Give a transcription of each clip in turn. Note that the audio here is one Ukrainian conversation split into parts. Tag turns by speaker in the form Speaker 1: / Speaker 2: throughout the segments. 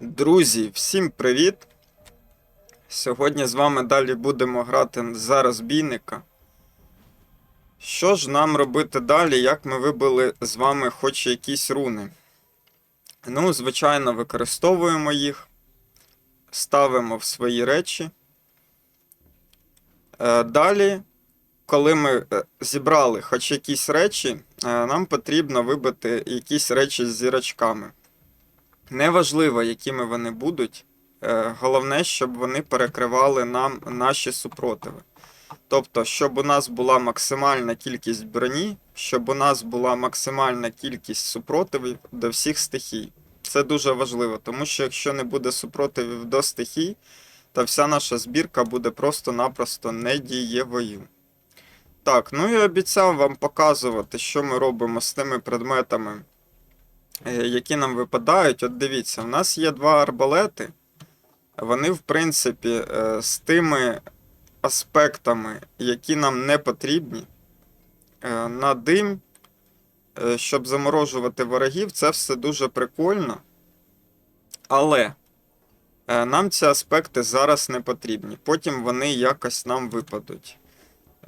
Speaker 1: Друзі, всім привіт! Сьогодні з вами далі будемо грати за розбійника. Що ж нам робити далі, як ми вибили з вами хоч якісь руни? Ну, звичайно, використовуємо їх, ставимо в свої речі. Е, Далі, коли ми е, зібрали хоч якісь речі, е, нам потрібно вибити якісь речі з зірочками. Неважливо, якими вони будуть. е, Головне, щоб вони перекривали нам наші супротиви. Тобто, щоб у нас була максимальна кількість броні, щоб у нас була максимальна кількість супротивів до всіх стихій. Це дуже важливо, тому що якщо не буде супротивів до стихій, то вся наша збірка буде просто-напросто недієвою. Так, ну і обіцяв вам показувати, що ми робимо з тими предметами, які нам випадають. От дивіться, у нас є два арбалети. Вони, в принципі, е, з тими аспектами, які нам не потрібні. Е, На дим, е, щоб заморожувати ворогів, це все дуже прикольно. Але е, нам ці аспекти зараз не потрібні. Потім вони якось нам випадуть.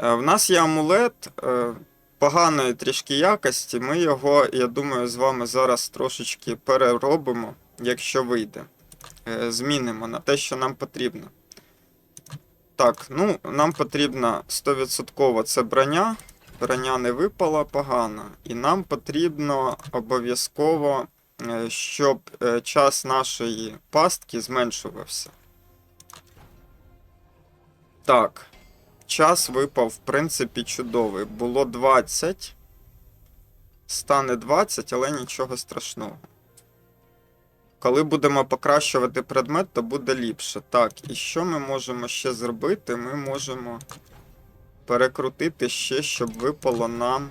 Speaker 1: Е, В нас є амулет е, поганої трішки якості. Ми його, я думаю, з вами зараз трошечки переробимо, якщо вийде. Е, Змінимо на те, що нам потрібно. Так, ну, нам потрібна 100% це броня. Броня не випала погано. І нам потрібно обов'язково, е, щоб е, час нашої пастки зменшувався. Так. Час випав, в принципі, чудовий. Було 20. Стане 20, але нічого страшного. Коли будемо покращувати предмет, то буде ліпше. Так, і що ми можемо ще зробити? Ми можемо перекрутити ще, щоб випало нам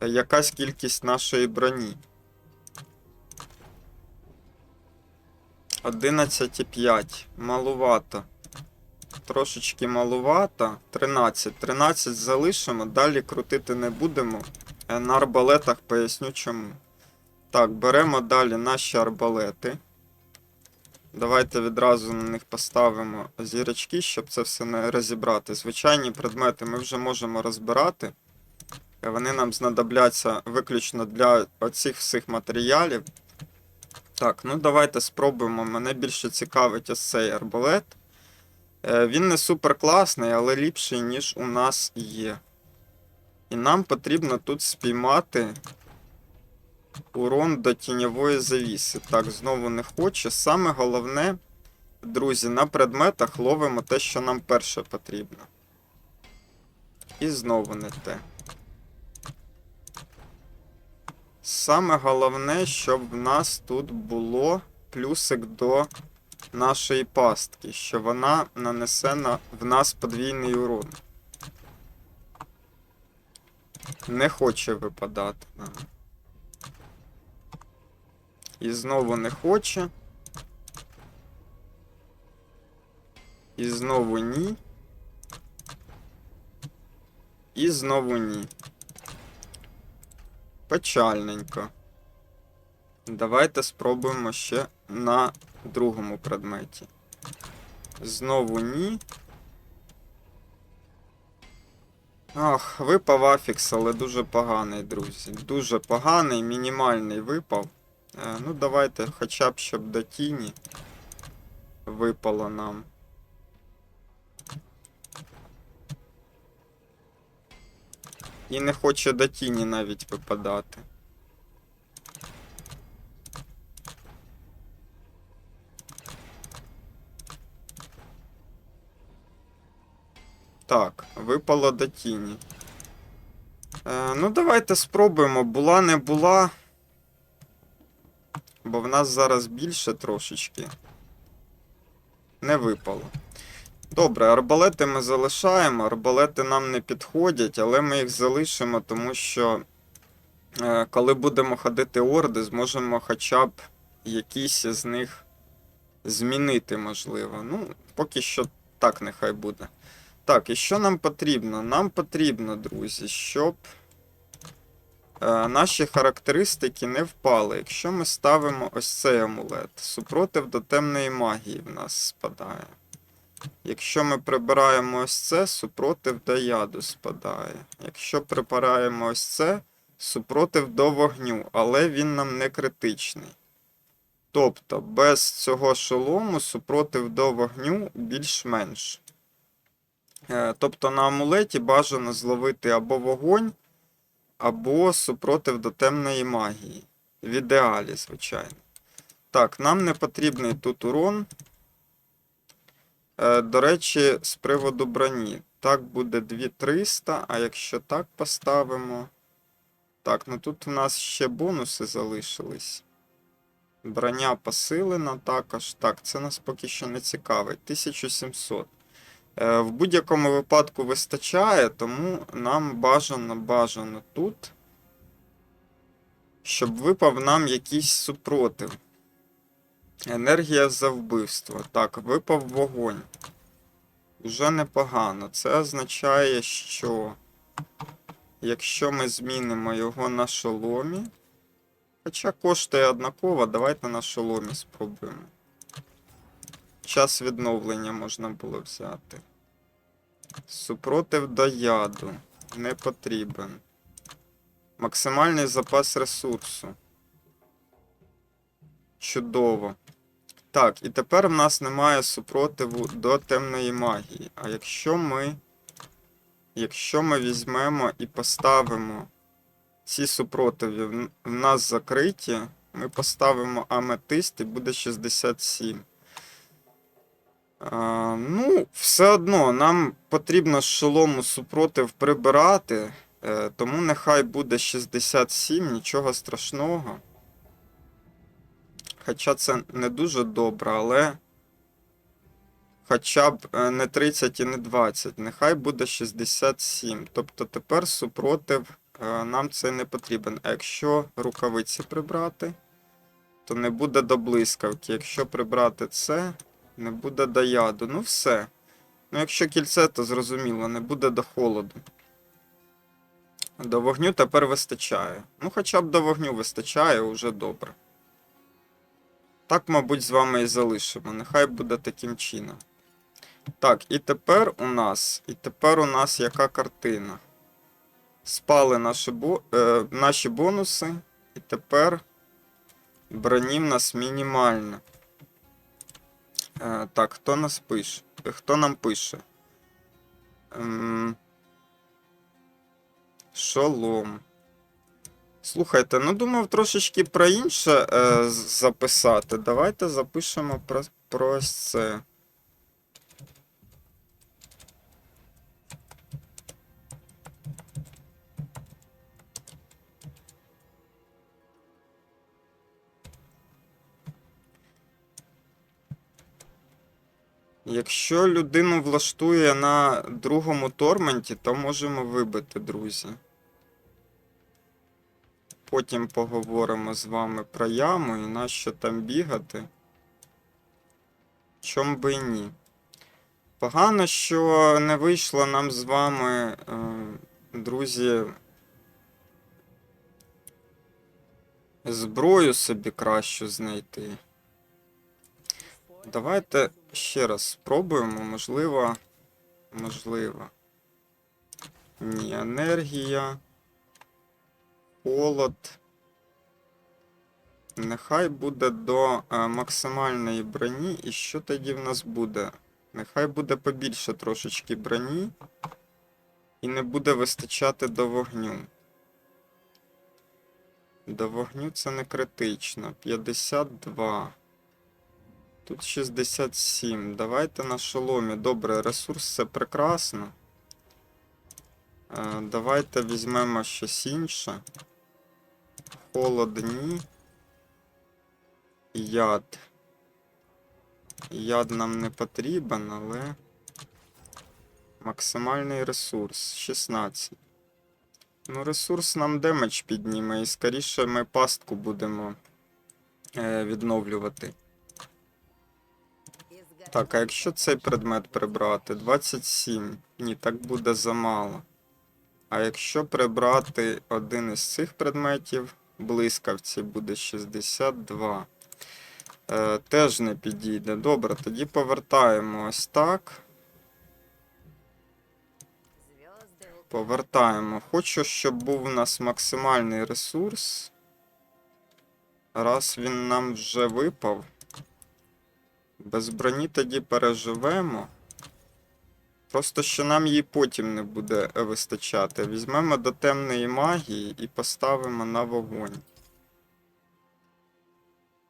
Speaker 1: якась кількість нашої броні. 11,5. Малувато. Трошечки малувато. 13. 13 залишимо, далі крутити не будемо. Е, На арбалетах поясню чому. Так, беремо далі наші арбалети. Давайте відразу на них поставимо зірочки, щоб це все не розібрати. Звичайні предмети ми вже можемо розбирати. Е, Вони нам знадобляться виключно для оцих всіх матеріалів. Так, ну давайте спробуємо. Мене більше цікавить ось цей арбалет. Е, Він не супер класний, але ліпший, ніж у нас є. І нам потрібно тут спіймати урон до тіньової завіси. Так, знову не хоче. Саме головне, друзі, на предметах ловимо те, що нам перше потрібно. І знову не те. Саме головне, щоб в нас тут було плюсик до нашої пастки, що вона нанесе на, в нас подвійний урон. Не хоче випадати нам. І знову не хоче. І знову ні. І знову ні. Печальненько. Давайте спробуємо ще на другому предметі. Знову ні. Ах, випав афікс, але дуже поганий, друзі. Дуже поганий, мінімальний випав. Е, ну, давайте хоча б щоб до тіні випало нам. І не хоче до тіні навіть випадати. Так, випало до тіні. Е, ну, давайте спробуємо. Була, не була. Бо в нас зараз більше трошечки. Не випало. Добре, арбалети ми залишаємо. Арбалети нам не підходять, але ми їх залишимо, тому що е, коли будемо ходити орди, зможемо хоча б якісь з них змінити, можливо. Ну, поки що так нехай буде. Так, і що нам потрібно? Нам потрібно, друзі, щоб е, наші характеристики не впали. Якщо ми ставимо ось цей амулет, супротив до темної магії в нас спадає. Якщо ми прибираємо ось це, супротив до яду спадає. Якщо прибираємо ось це, супротив до вогню, але він нам не критичний. Тобто, без цього шолому супротив до вогню більш-менш. Е, Тобто на амулеті бажано зловити або вогонь, або супротив до темної магії. В ідеалі, звичайно. Так, нам не потрібний тут урон. Е, До речі, з приводу броні. Так буде 2300, а якщо так поставимо. Так, ну тут у нас ще бонуси залишились. Броня посилена також. Так, це нас поки що не цікавить. 1700. Е, В будь-якому випадку вистачає, тому нам бажано бажано тут, щоб випав нам якийсь супротив. Енергія за вбивство. Так, випав вогонь. Уже непогано. Це означає, що якщо ми змінимо його на шоломі. Хоча коштує однаково, давайте на шоломі спробуємо. Час відновлення можна було взяти. Супротив до яду. Не потрібен. Максимальний запас ресурсу. Чудово. Так, і тепер в нас немає супротиву до темної магії. А якщо ми. Якщо ми візьмемо і поставимо ці супротиви в в нас закриті, ми поставимо аметист і буде 67. А, ну, все одно нам потрібно з шолому супротив прибирати, е, тому нехай буде 67, нічого страшного. Хоча це не дуже добре, але хоча б е, не 30 і не 20, нехай буде 67. Тобто тепер супротив е, нам це не потрібен. А якщо рукавиці прибрати, то не буде до блискавки. Якщо прибрати це, не буде до яду. Ну все. Ну, якщо кільце, то зрозуміло, не буде до холоду. До вогню тепер вистачає. Ну, хоча б до вогню вистачає, уже добре. Так, мабуть, з вами і залишимо. Нехай буде таким чином. Так, і тепер у нас. І тепер у нас яка картина? Спали наші, бо, е, наші бонуси, і тепер броні в нас мінімальна. Е, так, хто нас пише? Хто нам пише? Ем... Шолом. Слухайте, ну думав трошечки про інше е, записати. Давайте запишемо про, про це. Якщо людину влаштує на другому торменті, то можемо вибити, друзі. Потім поговоримо з вами про яму і на що там бігати. Чом би і ні. Погано, що не вийшло нам з вами, е, друзі, зброю собі кращу знайти. Давайте ще раз спробуємо, можливо. Можливо. Ні, енергія. Холод. Нехай буде до е, максимальної броні. І що тоді в нас буде? Нехай буде побільше трошечки броні. І не буде вистачати до вогню. До вогню це не критично. 52. Тут 67. Давайте на шоломі. Добре, ресурс це прекрасно. Е, Давайте візьмемо щось інше. Холодні. Яд. Яд нам не потрібен, але. Максимальний ресурс 16. Ну, ресурс нам демедж підніме, і скоріше ми пастку будемо е, відновлювати. Так, а якщо цей предмет прибрати? 27. Ні, так буде замало. А якщо прибрати один із цих предметів, блискавці буде 62. Е, теж не підійде. Добре, тоді повертаємо ось так. Повертаємо. Хочу, щоб був у нас максимальний ресурс. Раз він нам вже випав. Без броні тоді переживемо. Просто що нам її потім не буде е, вистачати. Візьмемо до темної магії і поставимо на вогонь.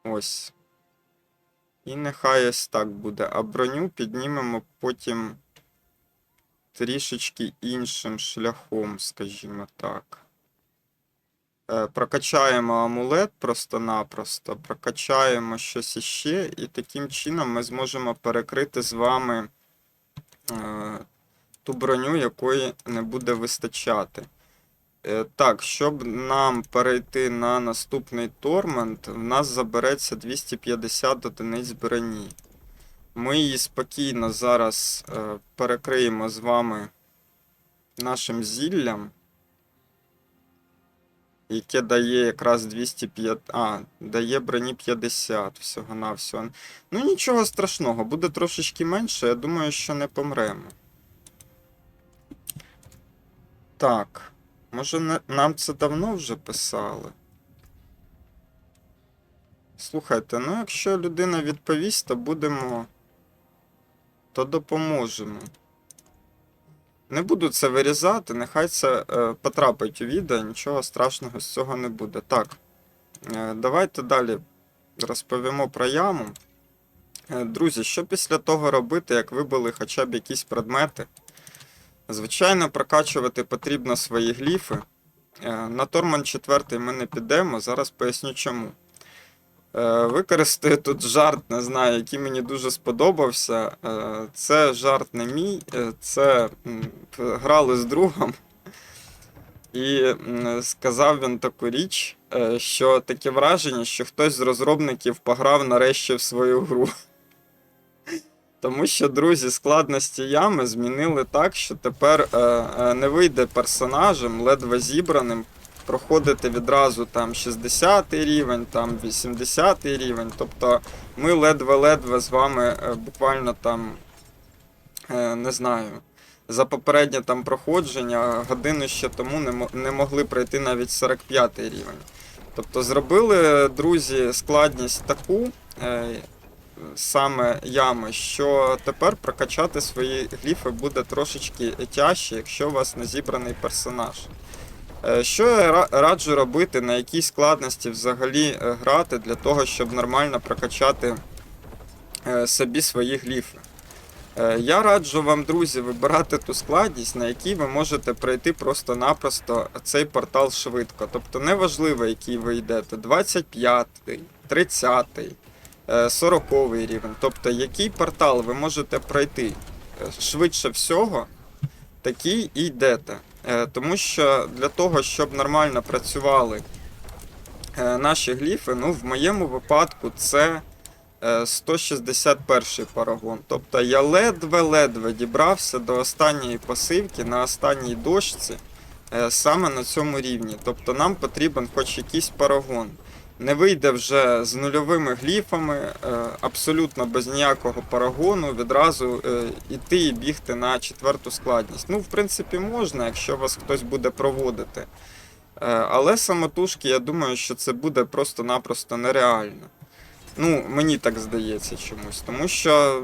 Speaker 1: Ось. І нехай ось так буде. А броню піднімемо потім трішечки іншим шляхом, скажімо так. Е, Прокачаємо амулет просто-напросто, прокачаємо щось іще, і таким чином ми зможемо перекрити з вами е, ту броню, якої не буде вистачати. Е, Так, щоб нам перейти на наступний тормент, в нас забереться 250 одиниць броні. Ми її спокійно зараз перекриємо з вами нашим зіллям, яке дає якраз 205. А, дає броні 50 всього-навсього. Ну нічого страшного, буде трошечки менше, я думаю, що не помремо. Так, може нам це давно вже писали? Слухайте, ну якщо людина відповість, то будемо то допоможемо. Не буду це вирізати, нехай це е, потрапить у відео, нічого страшного з цього не буде. Так, е, давайте далі розповімо про яму. Е, друзі, що після того робити, як вибили хоча б якісь предмети? Звичайно, прокачувати потрібно свої гліфи. На Торман 4 ми не підемо, зараз поясню чому. Е, Використаю тут жарт, не знаю, який мені дуже сподобався. Е, Це жарт не мій, е, це грали з другом. І сказав він таку річ, що таке враження, що хтось з розробників пограв нарешті в свою гру. Тому що, друзі, складності ями змінили так, що тепер не вийде персонажем, ледве зібраним, проходити відразу там 60 рівень, там 80 рівень. Тобто ми ледве-ледве з вами е, буквально там, е, не знаю, за попереднє там проходження годину ще тому не, не могли пройти навіть 45 рівень. Тобто зробили, друзі, складність таку. е, Саме ями, що тепер прокачати свої гліфи буде трошечки тяжче, якщо у вас не зібраний персонаж. Е, Що я раджу робити, на якій складності взагалі е, грати для того, щоб нормально прокачати е, собі свої гліфи? Я раджу вам, друзі, вибирати ту складність, на якій ви можете пройти просто-напросто цей портал швидко. Тобто неважливо, який ви йдете, 25-й, 30-й, е, 40-й рівень. Тобто, який портал ви можете пройти швидше всього, такий і йдете. Е, Тому що для того, щоб нормально працювали е, наші гліфи, ну, в моєму випадку це е, 161 парагон. Тобто я ледве-ледве дібрався до останньої посивки на останній дошці е, саме на цьому рівні. Тобто нам потрібен хоч якийсь парагон. Не вийде вже з нульовими гліфами, е, абсолютно без ніякого парагону, відразу е, іти і бігти на четверту складність. Ну, в принципі, можна, якщо вас хтось буде проводити. Е, Але самотужки, я думаю, що це буде просто-напросто нереально. Ну, мені так здається чомусь, тому що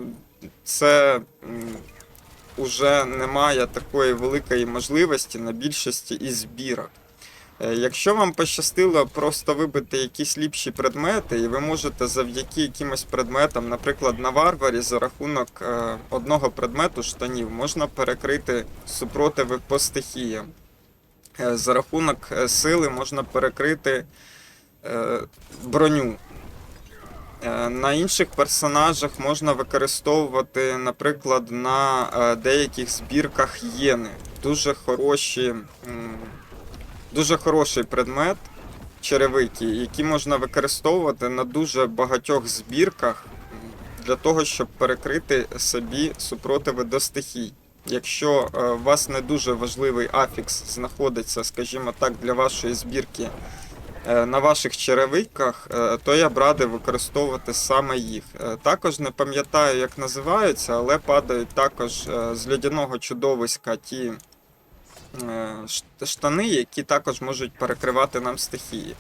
Speaker 1: це м, уже немає такої великої можливості на більшості із збірок. Е, Якщо вам пощастило просто вибити якісь ліпші предмети, і ви можете завдяки якимось предметам, наприклад, на варварі за рахунок е, одного предмету штанів, можна перекрити супротиви по стихіям. Е, За рахунок сили можна перекрити броню. На інших персонажах можна використовувати, наприклад, на деяких збірках єни. Дуже хороші, дуже хороший предмет черевики, які можна використовувати на дуже багатьох збірках для того, щоб перекрити собі супротиви до стихій. Якщо е, у вас не дуже важливий афікс знаходиться, скажімо так, для вашої збірки е, на ваших черевиках, е, то я б радив використовувати саме їх. Також не пам'ятаю, як називаються, але падають також з льодяного чудовиська ті штани, які також можуть перекривати нам стихії.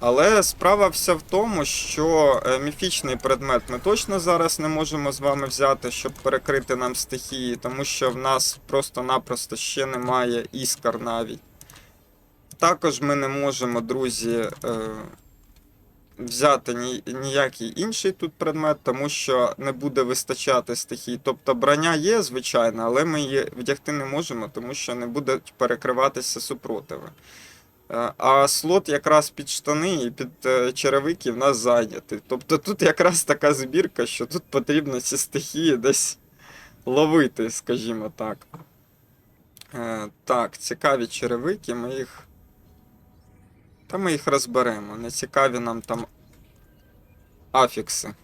Speaker 1: Але справа вся в тому, що е, міфічний предмет ми точно зараз не можемо з вами взяти, щоб перекрити нам стихії, тому що в нас просто-напросто ще немає іскар навіть. Також ми не можемо, друзі, е, взяти ні, ніякий інший тут предмет, тому що не буде вистачати стихій. Тобто броня є, звичайно, але ми її вдягти не можемо, тому що не будуть перекриватися супротиви. Е, А слот якраз під штани і під е, черевики в нас зайнятий. Тобто тут якраз така збірка, що тут потрібно ці стихії десь ловити, скажімо так. Е, Так, цікаві черевики, ми їх. Та ми їх розберемо. Не цікаві нам там афікси.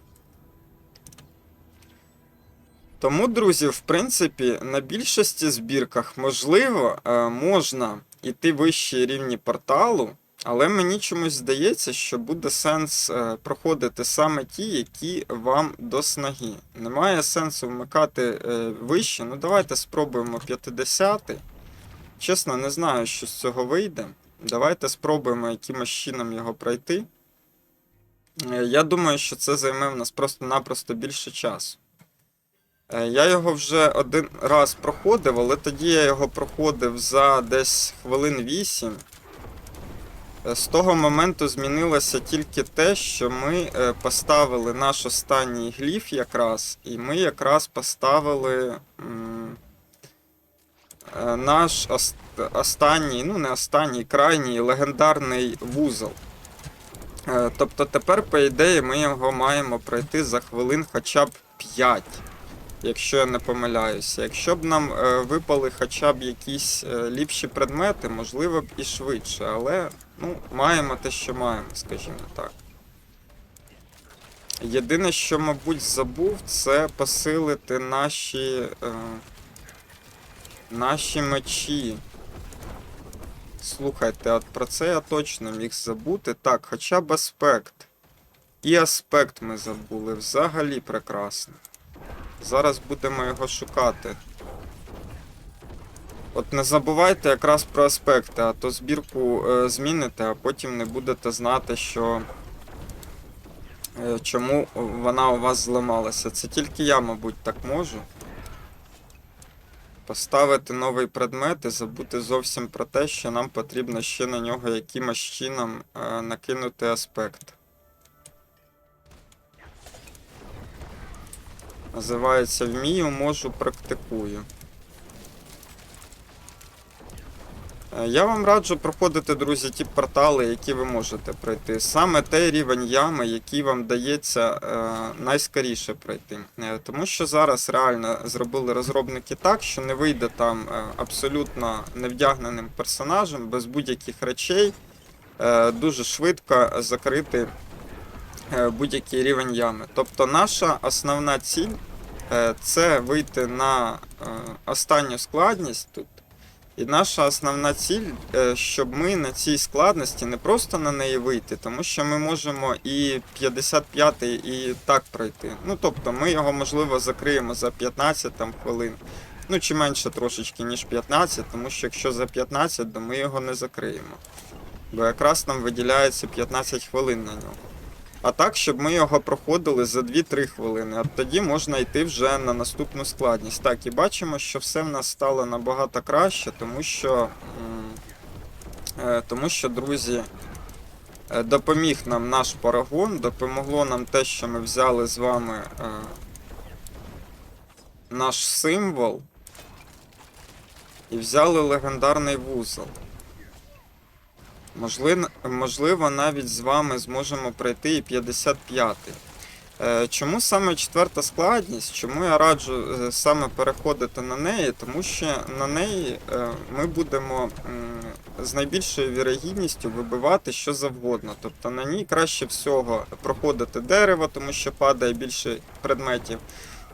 Speaker 1: Тому, друзі, в принципі, на більшості збірках, можливо, е, можна йти вищі рівні порталу, але мені чомусь здається, що буде сенс е, проходити саме ті, які вам до снаги. Немає сенсу вмикати е, вище. Ну, давайте спробуємо 50. Чесно, не знаю, що з цього вийде. Давайте спробуємо якимось чином його пройти. Е, Я думаю, що це займе в нас просто-напросто більше часу. Е, Я його вже один раз проходив, але тоді я його проходив за десь хвилин 8. Е, З того моменту змінилося тільки те, що ми поставили наш останній гліф якраз, і ми якраз поставили наш ост- останній, ну не останній, крайній легендарний вузол. Е, Тобто тепер, по ідеї, ми його маємо пройти за хвилин хоча б 5 якщо я не помиляюся. Якщо б нам е, випали хоча б якісь е, ліпші предмети, можливо б і швидше, але ну, маємо те, що маємо, скажімо так. Єдине, що, мабуть, забув, це посилити наші. Е, наші мечі. Слухайте, от про це я точно міг забути. Так, хоча б аспект. І аспект ми забули. Взагалі прекрасно. Зараз будемо його шукати. От не забувайте якраз про аспекти, а то збірку е, зміните, а потім не будете знати, що. е, чому вона у вас зламалася. Це тільки я, мабуть, так можу. Поставити новий предмет і забути зовсім про те, що нам потрібно ще на нього якимось чином е, накинути аспект. Називається вмію, можу, практикую. Е, Я вам раджу проходити, друзі, ті портали, які ви можете пройти. Саме той рівень ями, який вам дається е, найскоріше пройти. Е, тому що зараз реально зробили розробники так, що не вийде там е, абсолютно невдягненим персонажем, без будь-яких речей, е, дуже швидко закрити е, будь-який рівень ями. Тобто наша основна ціль е, це вийти на е, останню складність тут. І наша основна ціль, е, щоб ми на цій складності не просто на неї вийти, тому що ми можемо і 55-й і так пройти. Ну тобто ми його можливо закриємо за 15 там, хвилин. Ну чи менше трошечки, ніж 15, тому що якщо за 15, то ми його не закриємо. Бо якраз нам виділяється 15 хвилин на нього. А так, щоб ми його проходили за 2-3 хвилини. От тоді можна йти вже на наступну складність. Так, і бачимо, що все в нас стало набагато краще, тому що, е, тому що друзі, е, допоміг нам наш парагон, допомогло нам те, що ми взяли з вами е, наш символ і взяли легендарний вузол. Можливо, можливо, навіть з вами зможемо пройти і 55-й. Е, Чому саме четверта складність? Чому я раджу е, саме переходити на неї? Тому що на неї е, ми будемо з найбільшою вірогідністю вибивати що завгодно. Тобто на ній краще всього проходити дерево, тому що падає більше предметів.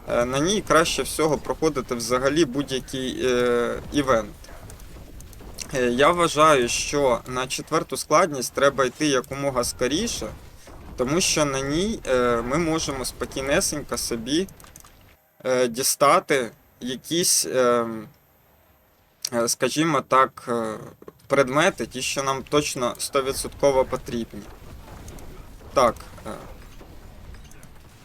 Speaker 1: На ній краще всього проходити взагалі будь-який івент. Е, Я вважаю, що на четверту складність треба йти якомога скоріше, тому що на ній е, ми можемо спокійнесенько собі е, дістати якісь, е, е, скажімо так, предмети, ті, що нам точно 100% потрібні. Так.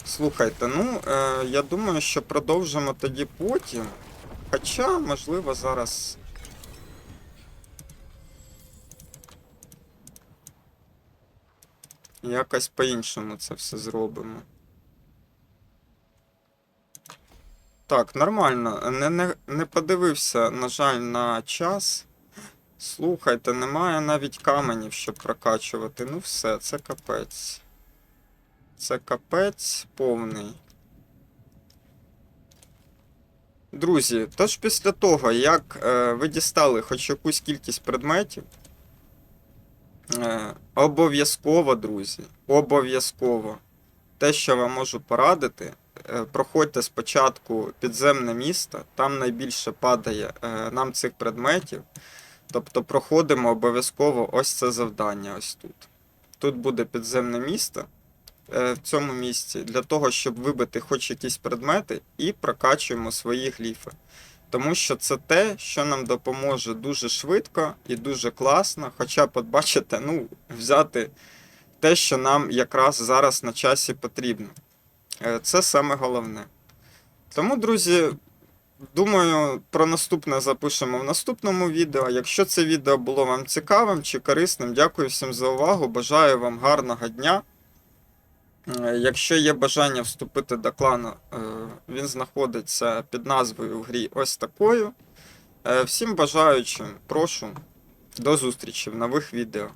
Speaker 1: Слухайте, ну, я думаю, що продовжимо тоді потім. Хоча, можливо, зараз. Якось по-іншому це все зробимо. Так, нормально. Не, не, не подивився, на жаль, на час. Слухайте, немає навіть каменів, щоб прокачувати. Ну все, це капець. Це капець повний. Друзі, тож після того, як е, ви дістали хоч якусь кількість предметів, обов'язково, друзі, обов'язково, те, що вам можу порадити, е, проходьте спочатку підземне місто, там найбільше падає е, нам цих предметів. Тобто проходимо обов'язково ось це завдання ось тут. Тут буде підземне місто е, в цьому місці для того, щоб вибити хоч якісь предмети і прокачуємо свої гліфи. Тому що це те, що нам допоможе дуже швидко і дуже класно. Хоча, б, от бачите, ну, взяти те, що нам якраз зараз на часі потрібно. Е, Це саме головне. Тому, друзі, думаю, про наступне запишемо в наступному відео. Якщо це відео було вам цікавим чи корисним, дякую всім за увагу. Бажаю вам гарного дня. Е, Якщо є бажання вступити до клану, е, він знаходиться під назвою в грі ось такою. Е, Всім бажаючим, прошу, до зустрічі в нових відео.